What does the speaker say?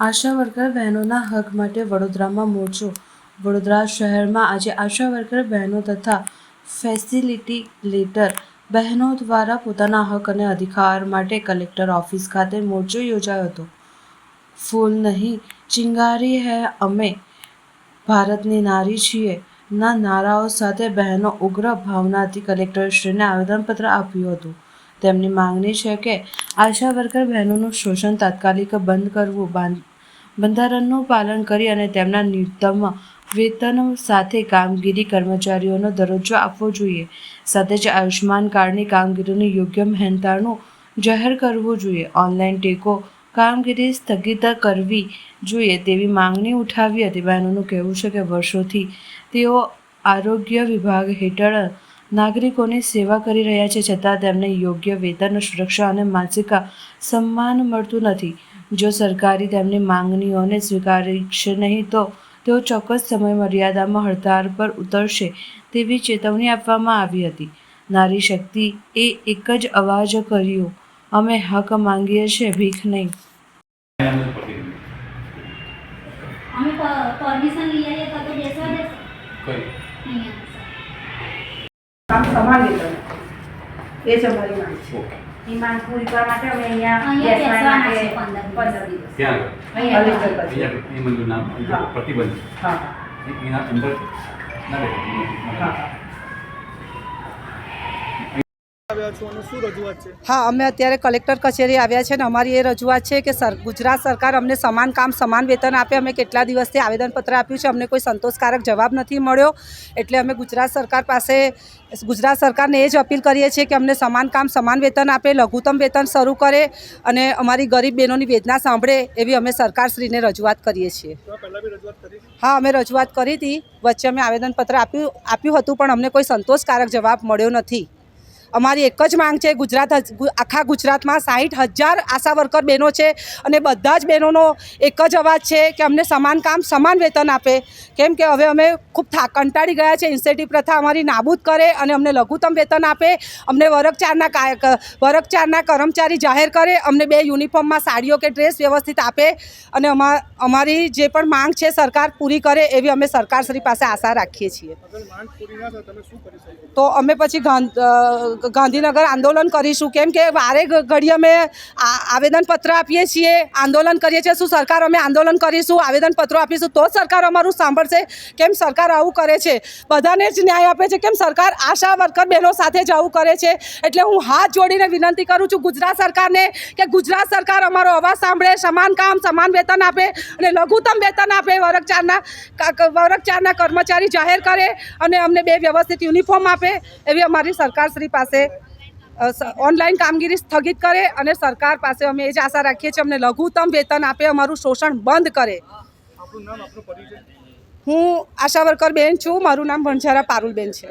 આશા worker બહેનોના હક માટે વડોદરામાં મોરચો. વડોદરા શહેરમાં આજે આશા વર્કર બહેનો તથા ફેસિલિટી લેટર બહેનો દ્વારા પોતાના હક અને અધિકાર માટે કલેક્ટર ઓફિસ ખાતે મોરચો યોજાયો હતો. ફૂલ નહીં, ચિંગારી હૈ અમે. ભારતની નારી છીએ. ના નારાઓ સાથે બહેનો ઉગ્ર ભાવનાથી કલેક્ટરશ્રીને આવેદનપત્ર આપ્યું હતું. તેમની માંગણી છે કે આશા વર્કર બહેનોનું શોષણ તાત્કાલિક બંધ કરવું બંધારણનું પાલન કરી અને તેમના ન્યૂનતમ વેતન સાથે કામગીરી કર્મચારીઓનો દરજ્જો આપવો જોઈએ. સાથે જ આયુષ્યમાન કાર્ડની કામગીરીનું યોગ્ય મહેનતાણું જાહેર કરવું જોઈએ. ઓનલાઈન ટેકો કામગીરી સ્થગિત કરવી જોઈએ તેવી માંગણી ઉઠાવી હતી. બહેનોનું કહેવું છે કે વર્ષોથી તેઓ આરોગ્ય વિભાગ હેઠળ નાગરિકોની સેવા કરી રહ્યા છે. છતાં તેમને યોગ્ય વેતન, સુરક્ષા અને માનસિક સન્માન મળતું નથી. જો સરકારી તેમની માંગણીઓને સ્વીકારશે નહીં તો તેઓ ચોક્કસ સમય મર્યાદામાં હડતાળ પર ઉતરશે તેવી ચેતવણી આપવામાં આવી હતી. નારી શક્તિ એ એક જ અવાજ કર્યો અમે હક માંગીએ છીએ ભીખ નહીં. અમે પરમિશન લઈ આવીએ તો તો બેસવા દેશે કઈ? કામ સમાન વેતન એ જ અમારી એ માંગ પૂરી કરવા માટે અમે અહીંયા અહીંયા બેસવા માટે પંદર દિવસ. ત્યાં અહીંયા એ મંદિર નામ પ્રતિબંધ. હા. એના અંદર ના બેઠો. આવ્યા છો અને શું રજૂઆત છે? હા અમે અત્યારે કલેક્ટર કચેરી આવ્યા છે અને અમારી એ રજૂઆત છે કે સર ગુજરાત સરકાર અમને સમાન કામ સમાન વેતન આપે. અમે કેટલા દિવસથી આવેદનપત્ર આપ્યું છે? અમને કોઈ સંતોષકારક જવાબ નથી મળ્યો. એટલે અમે ગુજરાત સરકાર પાસે ગુજરાત સરકારને એ જ અપીલ કરીએ છીએ કે અમને સમાન કામ સમાન વેતન આપે લઘુત્તમ વેતન શરૂ કરે અને અમારી ગરીબ બહેનોની વેદના સાંભળે એવી અમે સરકારશ્રીને રજૂઆત કરીએ છીએ. હા અમે રજૂઆત કરી હતી. વચ્ચે અમે આવેદનપત્ર આપ્યું આપ્યું હતું પણ અમને કોઈ સંતોષકારક જવાબ મળ્યો નથી. અમારી એક જ માંગ છે ગુજરાત આખા ગુજરાતમાં સાહીઠ હજાર આશા વર્કર બહેનો છે અને બધા જ બહેનોનો એક જ અવાજ છે કે અમને સમાન કામ સમાન વેતન આપે. કેમ કે હવે અમે ખૂબ થાક કંટાળી ગયા છે ઇન્સેન્ટિવ પ્રથા અમારી નાબૂદ કરે અને અમને લઘુત્તમ વેતન આપે અમને વર્ગચારના વર્ગચારના કર્મચારી જાહેર કરે અમને બે યુનિફોર્મમાં સાડીઓ કે ડ્રેસ વ્યવસ્થિત આપે અને અમા અમારી જે પણ માંગ છે સરકાર પૂરી કરે એવી અમે સરકારશ્રી પાસે આશા રાખીએ છીએ. તો અમે પછી ગાંધીનગર આંદોલન કરીશું. કેમ કે વારે ઘડી અમે આવેદનપત્ર આપીએ છીએ, આંદોલન કરીએ છીએ. શું સરકાર અમે આંદોલન કરીશું, આવેદનપત્રો આપીશું? તો સરકાર અમારું સાંભળશે. કેમ સરકાર આવું કરે છે? બધાને જ ન્યાય આપે છે. કેમ સરકાર આશા વર્કર બહેનો સાથે જ આવું કરે છે? એટલે હું હાથ જોડીને વિનંતી કરું છું ગુજરાત સરકારને કે ગુજરાત સરકાર અમારો અવાજ સાંભળે, સમાન કામ, સમાન વેતન આપે અને લઘુત્તમ વેતન આપે વર્ગ ચારના કર્મચારી જાહેર કરે અને અમને બે વ્યવસ્થિત યુનિફોર્મ આપે એવી અમારી સરકારશ્રી પાસે અ, સ- ઓનલાઈન કામગીરી સ્થગિત કરે અને સરકાર પાસે અમે એ જ આશા રાખીએ છીએ અમને લઘુત્તમ વેતન આપે અમારું શોષણ બંધ કરે. હું આશા વર્કર બેન છું મારું નામ વણઝારા પારુલબેન છે.